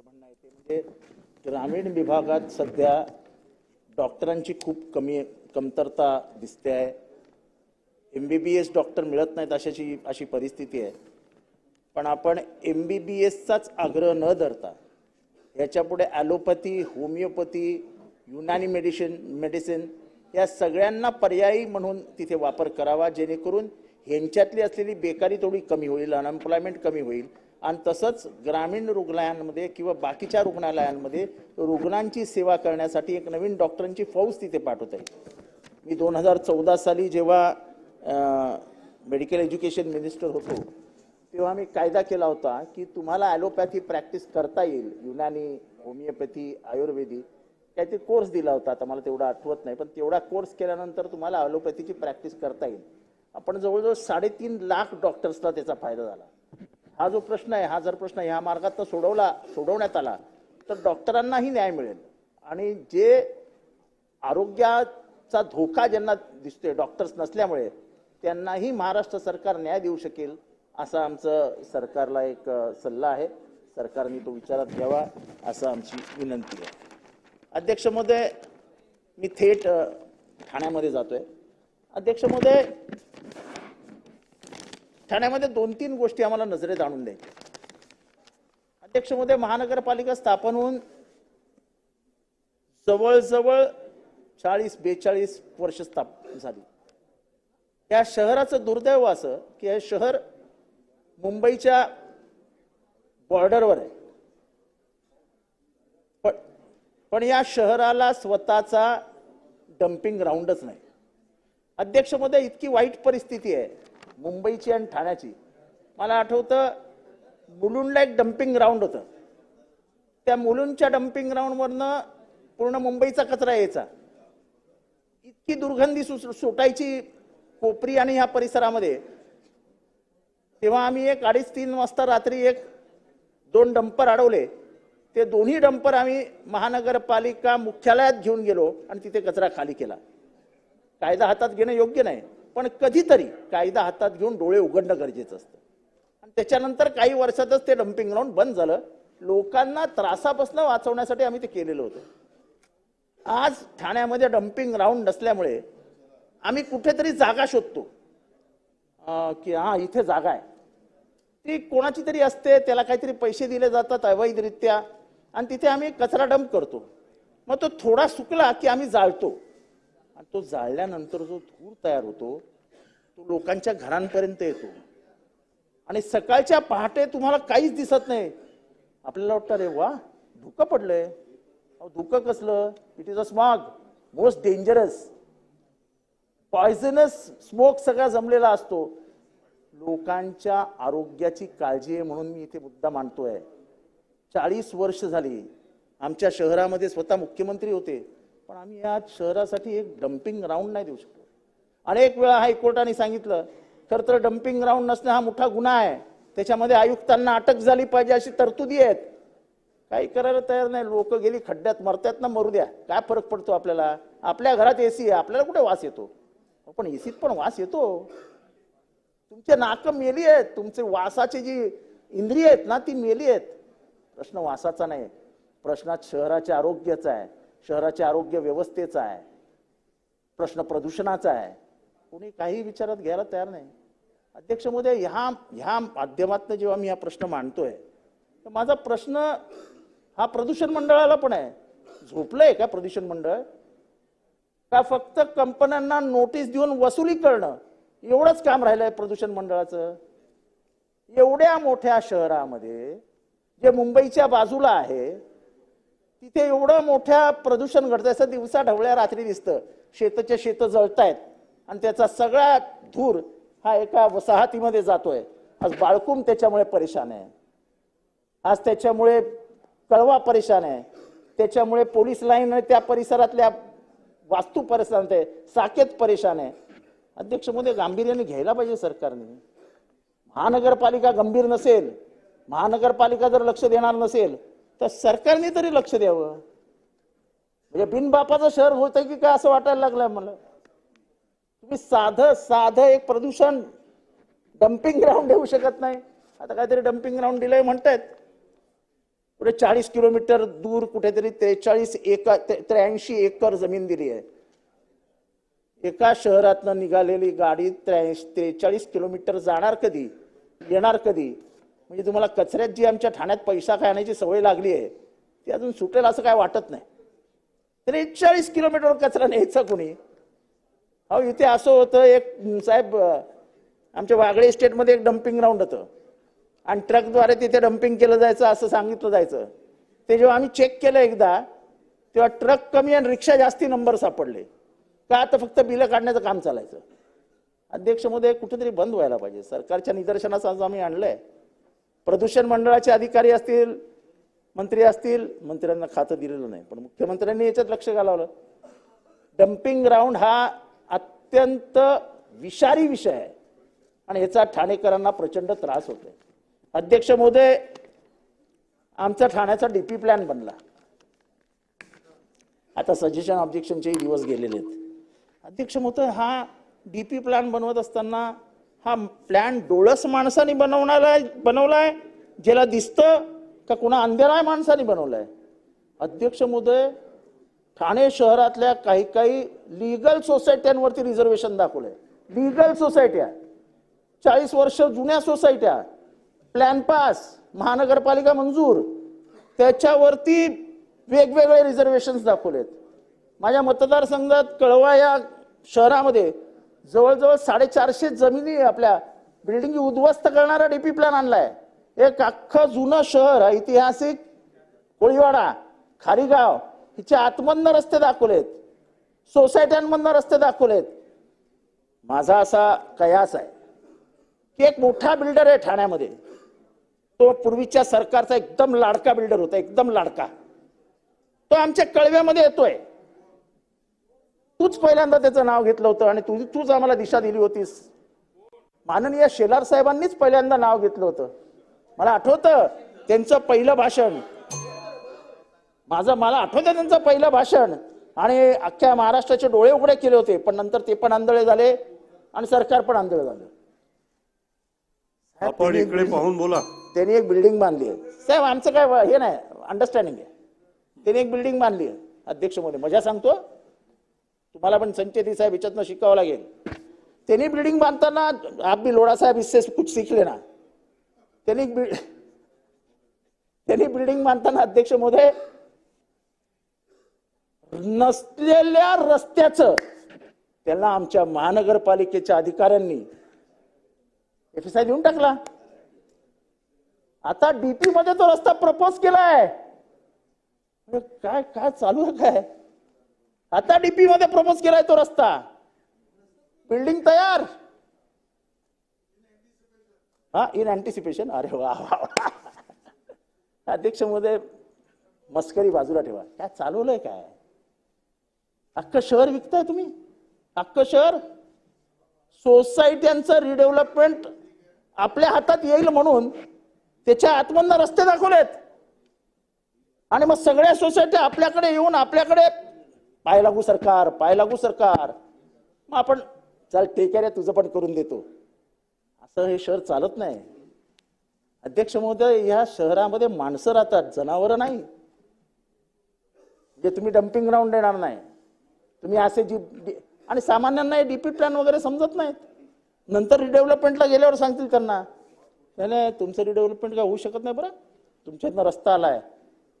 असं म्हणणं आहे ते. म्हणजे ग्रामीण विभागात सध्या डॉक्टरांची खूप कमी कमतरता दिसते आहे. M B B S doctor मिळत नाहीत अशाची अशी परिस्थिती आहे. पण आपण एम बी बी एसचाच आग्रह न धरता याच्यापुढे allopathy homoeopathy Unani medicine medicine या सगळ्यांना पर्यायी म्हणून तिथे वापर करावा जेणेकरून ह्यांच्यातली असलेली बेकारी थोडी कमी होईल अनएम्प्लॉयमेंट कमी होईल. आणि तसंच ग्रामीण रुग्णालयांमध्ये किंवा बाकीच्या रुग्णालयांमध्ये रुग्णांची सेवा करण्यासाठी एक नवीन डॉक्टरांची फौज तिथे पाठवता येईल. मी दोन हजार चौदा साली जेव्हा मेडिकल एज्युकेशन मिनिस्टर होतो तेव्हा मी कायदा केला होता की तुम्हाला ॲलोपॅथी प्रॅक्टिस करता येईल. युनानी होमिओपॅथी आयुर्वेदिक काहीतरी कोर्स दिला होता आता मला तेवढा आठवत नाही पण तेवढा कोर्स केल्यानंतर तुम्हाला ॲलोपॅथीची प्रॅक्टिस करता येईल. आपण जवळजवळ साडेतीन लाख डॉक्टर्सला त्याचा फायदा झाला. हा जो प्रश्न आहे हा जर प्रश्न ह्या मार्गातनं सोडवला सोडवण्यात आला तर डॉक्टरांनाही न्याय मिळेल. आणि जे आरोग्याचा धोका ज्यांना दिसतोय डॉक्टर्स नसल्यामुळे त्यांनाही महाराष्ट्र सरकार न्याय देऊ शकेल असा आमचं सरकारला एक सल्ला आहे. सरकारने तो विचारात घ्यावा असं आमची विनंती आहे. अध्यक्ष महोदय मी थेट ठाण्यामध्ये जातोय. अध्यक्ष महोदय ठाण्यामध्ये दोन तीन गोष्टी आम्हाला नजरेत आणून द्यायच्या अध्यक्षमध्ये महानगरपालिका स्थापन होऊन जवळजवळ चाळीस बेचाळीस वर्ष स्थापन झाली. या शहराचं दुर्दैव असं की हे शहर मुंबईच्या बॉर्डरवर आहे. पण पण या शहराला स्वतःचा डम्पिंग ग्राउंडच नाही. अध्यक्षमध्ये इतकी वाईट परिस्थिती आहे. मुंबईची आणि ठाण्याची. मला आठवतं मुलुंडला एक डम्पिंग ग्राउंड होतं. त्या मुलुंडच्या डम्पिंग ग्राउंडवरनं पूर्ण मुंबईचा कचरा यायचा. इतकी दुर्गंधी सु- सुटायची कोपरी आणि ह्या परिसरामध्ये. तेव्हा आम्ही एक अडीच तीन वाजता रात्री एक दोन डंपर अडवले. ते दोन्ही डंपर आम्ही महानगरपालिका मुख्यालयात घेऊन गेलो आणि तिथे कचरा खाली केला. कायदा हातात घेणं योग्य नाही. पण कधीतरी कायदा हातात घेऊन डोळे उघडणं गरजेचं असतं. आणि त्याच्यानंतर काही वर्षातच ते डम्पिंग ग्राउंड बंद झालं. लोकांना त्रासापासून वाचवण्यासाठी आम्ही ते केलेलं होतं. आज ठाण्यामध्ये डम्पिंग ग्राउंड नसल्यामुळे आम्ही कुठेतरी जागा शोधतो. की हा इथे जागा आहे. ती कोणाची तरी असते त्याला काहीतरी पैसे दिले जातात अवैधरित्या. आणि तिथे आम्ही कचरा डंप करतो. मग तो थोडा सुकला की आम्ही जाळतो. आणि तो जाळल्यानंतर जो धूर तयार होतो तो लोकांच्या घरांपर्यंत येतो. आणि सकाळच्या पहाटे तुम्हाला काहीच दिसत नाही. आपल्याला वाटतं रे वा धुकं पडलंय. अहो धुकं कसलं? It is a smog most dangerous poisonous smoke सगळा जमलेला असतो. लोकांच्या आरोग्याची काळजी आहे म्हणून मी इथे मुद्दा मांडतोय. चाळीस वर्ष झाली. आमच्या शहरामध्ये स्वतः मुख्यमंत्री होते. पण आम्ही या शहरासाठी एक डम्पिंग ग्राउंड नाही देऊ शकतो अनेक वेळा हायकोर्टाने सांगितलं खरं तर डम्पिंग ग्राउंड नसणं हा मोठा गुन्हा आहे. त्याच्यामध्ये आयुक्तांना अटक झाली पाहिजे अशी तरतुदी आहेत. काही करायला तयार नाही. लोक गेली खड्ड्यात मरत्यात ना मरू द्या. काय फरक पडतो आपल्याला? आपल्या घरात एसी आहे. आपल्याला कुठे वास येतो? पण एसीत पण वास येतो. तुमचे नाकं मेली आहेत. तुमचे वासाची जी इंद्रिय आहेत ना ती मेली आहेत. प्रश्न वासाचा नाही. प्रश्नात शहराच्या आरोग्याचा आहे. शहराच्या आरोग्य व्यवस्थेचा आहे प्रश्न प्रदूषणाचा आहे. कोणी काही विचारात घ्यायला तयार नाही. अध्यक्ष मोदय ह्या ह्या माध्यमातून जेव्हा मी हा प्रश्न मांडतोय तर माझा प्रश्न हा प्रदूषण मंडळाला पण आहे. झोपलंय का प्रदूषण मंडळ? का फक्त कंपन्यांना नोटीस देऊन वसुली करणं एवढंच काम राहिलंय प्रदूषण मंडळाचं? एवढ्या मोठ्या शहरामध्ये जे मुंबईच्या बाजूला आहे तिथे एवढं मोठ्या प्रदूषण घडतं असं दिवसा ढवळ्या रात्री दिसतं. शेतचे शेतं जळतायत आणि त्याचा सगळा धूर हा एका वसाहतीमध्ये जातोय. आज बाळकुम त्याच्यामुळे परेशान आहे. आज त्याच्यामुळे कळवा परेशान आहे. त्याच्यामुळे पोलीस लाईन आणि त्या परिसरातल्या वास्तू परेशान आहे. साकेत परेशान आहे. अध्यक्ष मोदी गांभीर्याने घ्यायला पाहिजे सरकारने. महानगरपालिका गंभीर नसेल महानगरपालिका जर लक्ष देणार नसेल तर सरकारने तरी लक्ष द्यावं. म्हणजे बिनबापाचं शहर होतंय की काय असं वाटायला लागलंय मला तुम्ही साधं साधं एक प्रदूषण डम्पिंग ग्राउंड देऊ शकत नाही. आता काहीतरी डम्पिंग ग्राउंड दिलंय म्हणतायत. पुढे चाळीस किलोमीटर दूर कुठेतरी त्रेचाळीस एकर त्र्याऐंशी एकर जमीन दिली आहे. एका शहरातनं निघालेली गाडी त्र्याऐंशी त्रेचाळीस किलोमीटर जाणार कधी? येणार कधी? म्हणजे तुम्हाला कचऱ्यात जी आमच्या ठाण्यात पैसा खाण्याची सवय लागली आहे ती अजून सुटेल असं काय वाटत नाही. त्रेचाळीस किलोमीटर कचरा न्यायचा कोणी? अहो इथे असं होतं एक साहेब आमच्या वागळे इस्टेटमध्ये एक डम्पिंग ग्राउंड होतं. आणि ट्रकद्वारे तिथे डम्पिंग केलं जायचं असं सांगितलं जायचं. ते जेव्हा आम्ही चेक केलं एकदा तेव्हा ट्रक कमी आणि रिक्षा जास्ती नंबर सापडले. का आता फक्त बिलं काढण्याचं काम चालायचं? अध्यक्षमध्ये कुठेतरी बंद व्हायला पाहिजे. सरकारच्या निदर्शनास आज आम्ही आणलं आहे प्रदूषण मंडळाचे अधिकारी असतील मंत्री असतील मंत्र्यांना खातं दिलेलं नाही. पण मुख्यमंत्र्यांनी याच्यात लक्ष घालवलं. डम्पिंग ग्राउंड हा अत्यंत विषारी विषय आहे. आणि याचा ठाणेकरांना प्रचंड त्रास होतोय. अध्यक्ष महोदय आमचा ठाण्याचा डीपी प्लॅन बनला. आता सजेशन ऑब्जेक्शनचेही दिवस गेलेले आहेत. अध्यक्ष महोदय हा डीपी प्लॅन बनवत असताना हा प्लॅन डोळस माणसाने बनवणारा बनवलाय. ज्याला दिसतं का कुणा अंधेराय माणसाने बनवलाय. अध्यक्ष मुदय ठाणे शहरातल्या काही काही लिगल सोसायट्यांवरती रिझर्वेशन दाखवलंय. लिगल सोसायट्या चाळीस वर्ष जुन्या सोसायट्या प्लॅन पास महानगरपालिका मंजूर. त्याच्यावरती वेगवेगळे रिझर्वेशन्स दाखवलेत. माझ्या मतदारसंघात कळवा या शहरामध्ये जवळजवळ साडेचारशे जमिनी आपल्या बिल्डिंग उद्ध्वस्त करणारा डीपी प्लॅन आणलाय. एक अख्खं जुनं शहर ऐतिहासिक कोळीवाडा खारीगाव हिचे आतमधनं रस्ते दाखवलेत. सोसायट्यांमधनं रस्ते दाखवलेत. माझा असा कयास आहे की एक मोठा बिल्डर आहे ठाण्यामध्ये. तो पूर्वीच्या सरकारचा एकदम लाडका बिल्डर होता एकदम लाडका. तो आमच्या कळव्यामध्ये येतोय. तूच पहिल्यांदा त्याचं नाव घेतलं होतं आणि तुझी तूच आम्हाला दिशा दिली होतीस. माननीय शेलार साहेबांनीच पहिल्यांदा नाव घेतलं होतं. मला आठवतं त्यांचं पहिलं भाषण. माझं मला आठवतं त्यांचं पहिलं भाषण. आणि अख्ख्या महाराष्ट्राचे डोळे उघडे केले होते पण नंतर ते पण आंधळे झाले आणि सरकार पण आंधळे झालं. आपण इकडे पाहून बोला. त्यांनी एक बिल्डिंग बांधली आहे. साहेब आमचं काय हे नाही अंडरस्टँडिंग आहे. त्यांनी एक बिल्डिंग बांधली आहे अध्यक्षमध्ये मजा सांगतो. तुम्हाला पण संचेती साहेब याच्यातनं शिकावं लागेल. त्यांनी बिल्डिंग बांधताना आप भी लोड़ा साहेब इससे कुछ सीख लेना. त्यांनी त्यांनी बिल्डिंग बांधताना अध्यक्ष महोदय नसलेल्या रस्त्याचं त्यांना आमच्या महानगरपालिकेच्या अधिकाऱ्यांनी एफ एस आय देऊन टाकला. आता डीपी मध्ये तो रस्ता प्रपोज केलाय. काय काय चालू आहे काय? आता डीपी मध्ये प्रपोज केलाय तो रस्ता. बिल्डिंग तयार. हा इन अँटिसिपेशन अरे वा वा वा. अध्यक्षमध्ये मस्करी बाजूला ठेवा. काय चालवलंय काय? अख्खं शहर विकताय तुम्ही? अख्खं शहर? सोसायट्यांचं रिडेव्हलपमेंट आपल्या हातात येईल म्हणून त्याच्या आतमधनं रस्ते दाखवलेत. आणि मग सगळ्या सोसायट्या आपल्याकडे येऊन आपल्याकडे पाय लागू सरकार पाय लागू सरकार. मग आपण चल ठीक आहे रे तुझं पण करून देतो. असं हे शहर चालत नाही. अध्यक्ष महोदय या शहरामध्ये माणसं राहतात जनावरं नाही. जे तुम्ही डम्पिंग ग्राउंड देणार नाही. तुम्ही असे जी डी- आणि सामान्यांना डीपी प्लॅन वगैरे समजत नाहीत. नंतर रिडेव्हलपमेंटला गेल्यावर सांगतील त्यांना. नाही नाही तुमचं रिडेव्हलपमेंट काय होऊ शकत नाही बरं. तुमच्यातनं रस्ता आलाय.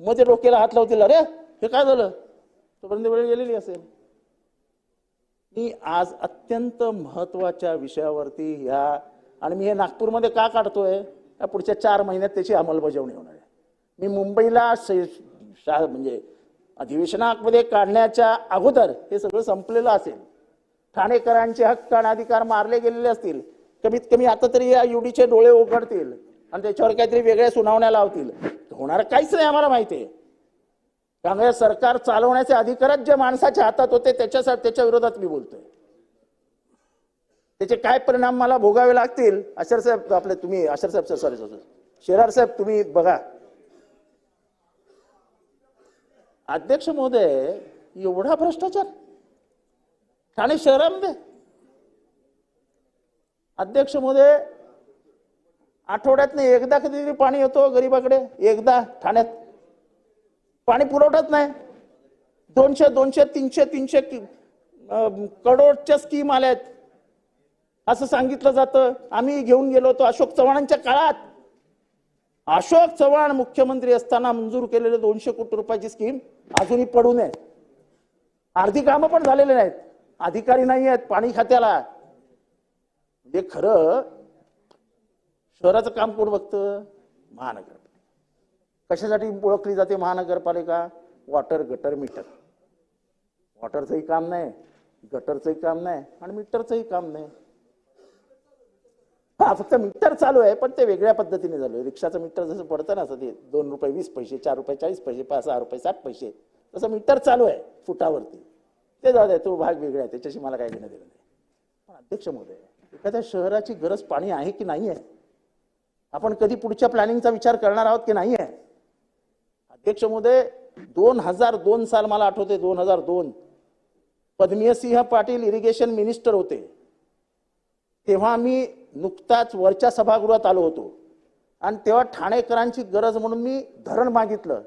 मग ते डोक्याला हात लावतील अरे हे काय झालं? तोपर्यंत वेळ गेलेली असेल. मी आज अत्यंत महत्त्वाच्या विषयावरती ह्या आणि मी हे नागपूरमध्ये का काढतोय? या पुढच्या चार महिन्यात त्याची अंमलबजावणी होणार आहे. मी मुंबईला शा- म्हणजे अधिवेशनामध्ये काढण्याच्या अगोदर हे सगळं संपलेलं असेल. ठाणेकरांचे हक्क आणि अधिकार मारले गेलेले असतील. कमीत कमी आता तरी या युडीचे डोळे उघडतील. आणि त्याच्यावर काहीतरी वेगळ्या सुनावण्या लावतील. होणार काहीच नाही आम्हाला माहिती आहे. त्यामुळे सरकार चालवण्याचे अधिकारच जे माणसाच्या हातात होते त्याच्यासाठी त्याच्या विरोधात मी बोलतोय. त्याचे काय परिणाम मला भोगावे लागतील अशर साहेब आपले तुम्ही अशर साहेब सॉरी सॉरी शेरार साहेब तुम्ही बघा. अध्यक्ष महोदय एवढा भ्रष्टाचार? ठाणे शहरामध्ये अध्यक्ष महोदय आठवड्यातनं एकदा कधीतरी पाणी येतो गरीबाकडे एकदा ठाण्यात. पाणी पुरवठत नाही. दोनशे दोनशे तीनशे तीनशे करोडच्या स्कीम आल्यात असं सांगितलं जातं. आम्ही घेऊन गेलो होतो अशोक चव्हाणांच्या काळात. अशोक चव्हाण मुख्यमंत्री असताना मंजूर केलेले दोनशे कोटी रुपयाची स्कीम अजूनही पडू नये. अर्धी कामं पण झालेले नाहीत. अधिकारी नाही आहेत पाणी खात्याला. म्हणजे खरं शहराचं काम कोण बघतं? महानगर कशासाठी ओळखली जाते महानगरपालिका? Water gutter metre. वॉटरचंही काम नाही गटरचंही काम नाही आणि मीटरचंही काम नाही. हा फक्त मीटर चालू आहे पण ते वेगळ्या पद्धतीने झालं रिक्षाचं मीटर जसं पडतं ना असं ते दोन रुपये वीस पैसे चार रुपये चाळीस पैसे पाच सहा रुपये साठ पैसे. तसं मीटर चालू आहे फुटावरती. ते जाऊ द्या तो भाग वेगळा आहे त्याच्याशी मला काय घेणं देणं नाही. पण अध्यक्ष महोदय एखाद्या शहराची गरज पाणी आहे की नाही आहे? आपण कधी पुढच्या प्लॅनिंगचा विचार करणार आहोत की नाही आहे? अध्यक्ष महोदय दोन हजार दोन साल मला आठवते दोन हजार दोन. पद्मीयसिंह पाटील इरिगेशन मिनिस्टर होते. तेव्हा मी नुकताच वरच्या सभागृहात आलो होतो. आणि तेव्हा ठाणेकरांची गरज म्हणून मी धरण मागितलं.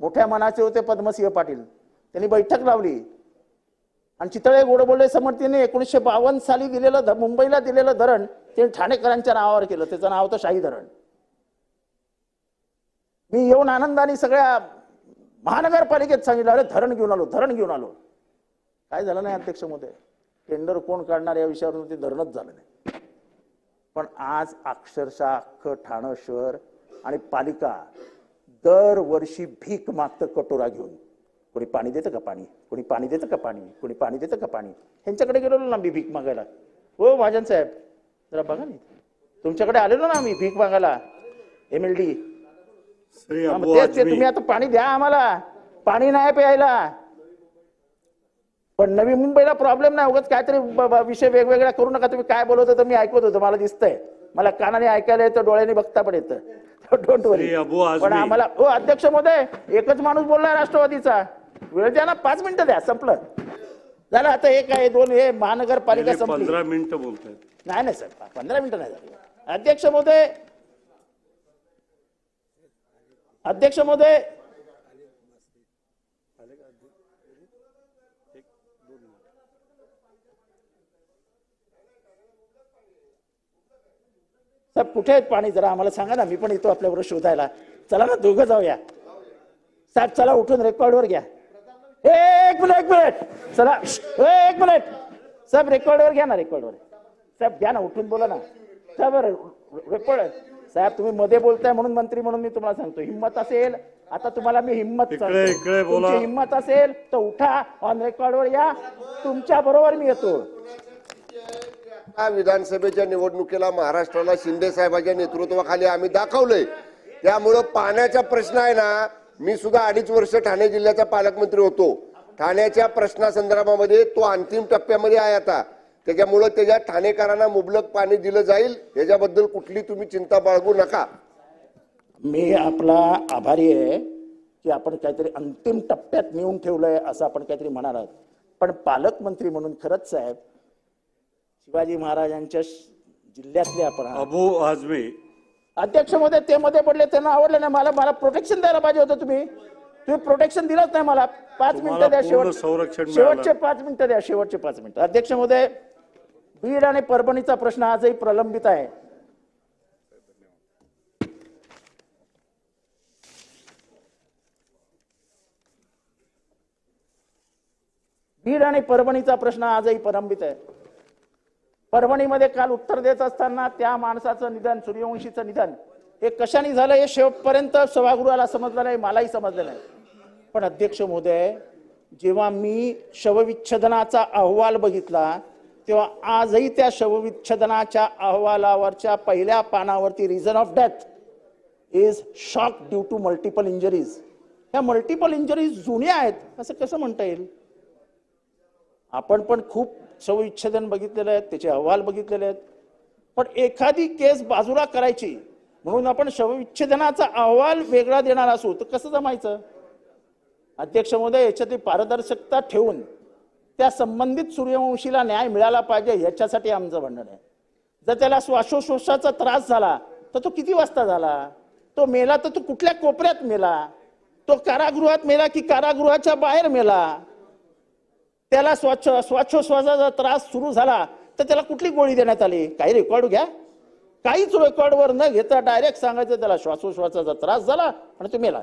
मोठ्या मनाचे होते पद्मसिंह पाटील. त्यांनी बैठक लावली. आणि चितळे गोडबोले समर्थीने एकोणीसशे बावन्न साली दिलेलं मुंबईला दिलेलं धरण ते ठाणेकरांच्या नावावर केलं. त्याचं नाव होतं शाही धरण. मी येऊन आनंदाने सगळ्या महानगरपालिकेत सांगितलं अरे धरण घेऊन आलो धरण घेऊन आलो. काय झालं नाही अध्यक्ष महोदय टेंडर कोण काढणार या विषयावरून ते धरणच झालं नाही. पण आज अक्षरशः अख्खं ठाणं शहर आणि पालिका दरवर्षी भीक मागतं कटोरा घेऊन. कोणी पाणी देतं का पाणी? कोणी पाणी देतं का पाणी? कोणी पाणी देतं का पाणी? ह्यांच्याकडे गेलेलो ना मी भीक मागायला. हो महाजन साहेब जरा बघा नाही तुमच्याकडे आलेलो ना आम्ही भीक मागायला. एम एल डी हा, मग तेच ते तुम्ही आता पाणी द्या आम्हाला. पाणी नाही प्यायला. पण नवी मुंबईला प्रॉब्लेम नाही उगाच काहीतरी ब- ब- विषय वेगवेगळा करू नका. तुम्ही काय बोलत होतं मी ऐकत होतो मला दिसतंय. मला कानाने ऐकायला येतं डोळ्याने बघता पण येतं. Don't worry Shri Abu Azmi. पण आम्हाला हो अध्यक्ष महोदय एकच माणूस बोललाय राष्ट्रवादीचा. वेळ द्या ना पाच मिनिटं द्या संपलं. झालं आता एक आहे दोन हे महानगरपालिका संपली. पंधरा मिनिटं बोलतायत. नाही नाही सर पंधरा मिनिटं नाही झाली. अध्यक्ष महोदय अध्यक्ष महोदय साहेब कुठे आहेत पाणी? जरा आम्हाला सांगा ना मी पण येतो आपल्याबरोबर शोधायला. चला ना दोघं जाऊया. साहेब चला उठून रेकॉर्डवर घ्या. एक मिनिट एक मिनिट. चला एक मिनिट. साहेब रेकॉर्डवर घ्या ना रेकॉर्डवर साहेब घ्या ना उठून बोला ना. साहेब रेकॉर्ड साहेब तुम्ही मध्ये बोलताय म्हणून मंत्री म्हणून मी तुम्हाला सांगतो. हिंमत असेल आता तुम्हाला मी हिंमत इकडे- सांगतो. इकडे बोला. तुमची हिंमत असेल तर उठा ऑन रेकॉर्डवर या. तुमच्या बरोबर मी येतो. या विधानसभेच्या निवडणुकीला महाराष्ट्राला शिंदे साहेबांच्या नेतृत्वाखाली आम्ही दाखवलंय. त्यामुळं पाण्याचा प्रश्न आहे ना मी सुद्धा अडीच वर्ष ठाणे जिल्ह्याचा पालकमंत्री होतो. ठाण्याच्या प्रश्नासंदर्भामध्ये तो अंतिम टप्प्यामध्ये आहे आता. त्याच्यामुळं त्याच्या ठाणेकरांना मुबलक पाणी दिलं जाईल. याच्याबद्दल कुठली तुम्ही चिंता बाळगू नका. मी आपला आभारी आहे की आपण काहीतरी अंतिम टप्प्यात नेऊन ठेवलंय असं आपण काहीतरी म्हणाल आहात. पण पालकमंत्री म्हणून खरंच साहेब शिवाजी महाराजांच्या जिल्ह्यातले आपण. अबू आझमी अध्यक्षमध्ये ते मध्ये पडले त्यांना आवडलं नाही. मला मला प्रोटेक्शन द्यायला पाहिजे होतं तुम्ही. तुम्ही प्रोटेक्शन दिलंच नाही मला. पाच मिनिटं द्या शेवट संरक्षण. शेवटचे पाच मिनिटं द्या शेवटचे पाच मिनिटं. अध्यक्ष महोदय बीड आणि परभणीचा प्रश्न आजही प्रलंबित आहे. बीड आणि परभणीचा प्रश्न आजही प्रलंबित आहे. परभणीमध्ये काल उत्तर देत असताना त्या माणसाचं निधन सूर्यवंशीचं निधन हे कशाने झालं हे शेवटपर्यंत सभागृहाला समजलं नाही मलाही समजलं नाही. पण अध्यक्ष महोदय जेव्हा मी शवविच्छेदनाचा अहवाल बघितला तेव्हा आजही त्या शवविच्छेदनाच्या अहवालावरच्या पहिल्या पानावरती reason of death is shock due to multiple injuries ह्या मल्टिपल इंजरीज जुन्या आहेत असं कसं म्हणता येईल? आपण पण खूप शवविच्छेदन बघितलेलं आहेत त्याचे अहवाल बघितलेले आहेत. पण एखादी केस बाजूला करायची म्हणून आपण शवविच्छेदनाचा अहवाल वेगळा देणार असू तर कसं जमायचं? अध्यक्ष महोदय याच्यातली पारदर्शकता ठेवून त्या संबंधित सूर्यवंशीला न्याय मिळाला पाहिजे याच्यासाठी आमचं म्हणणं आहे. जर त्याला श्वासोश्वासाचा त्रास झाला तर तो किती वाजता झाला? तो मेला तर तो कुठल्या कोपऱ्यात मेला? तो कारागृहात मेला की कारागृहाच्या बाहेर मेला? त्याला स्वच्छ श्वासोश्वासाचा त्रास सुरू झाला तर त्याला कुठली गोळी देण्यात आली? काही रेकॉर्ड घ्या. काहीच रेकॉर्डवर न घेता डायरेक्ट सांगायचं त्याला श्वासोश्वासाचा त्रास झाला आणि तो मेला.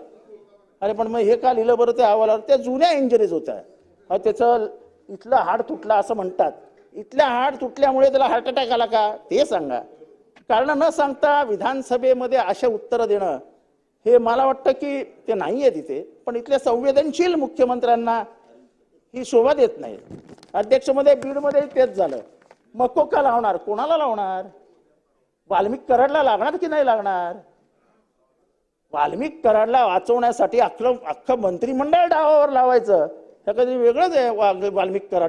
अरे पण मग हे का लिहिलं बरं त्या अहवालावर? त्या जुन्या इंजरीज होत्या. त्याचं इथलं हाड तुटलं असं म्हणतात. इथल्या हाड तुटल्यामुळे त्याला हार्ट अटॅक आला का? ते सांगा. कारण न सांगता विधानसभेमध्ये अशा उत्तरं देणं हे मला वाटतं की ते नाही आहे तिथे. पण इथल्या संवेदनशील मुख्यमंत्र्यांना ही शोभा देत नाही. अध्यक्षमध्ये बीडमध्ये तेच झालं. मको का लावणार? कोणाला लावणार? वाल्मिक कराडला लागणार की नाही लागणार? वाल्मिक कराडला वाचवण्यासाठी अख्खं अख्खं मंत्रिमंडळ डावावर लावायचं. हे कधी वेगळंच आहे वा- वाल्मिक कराड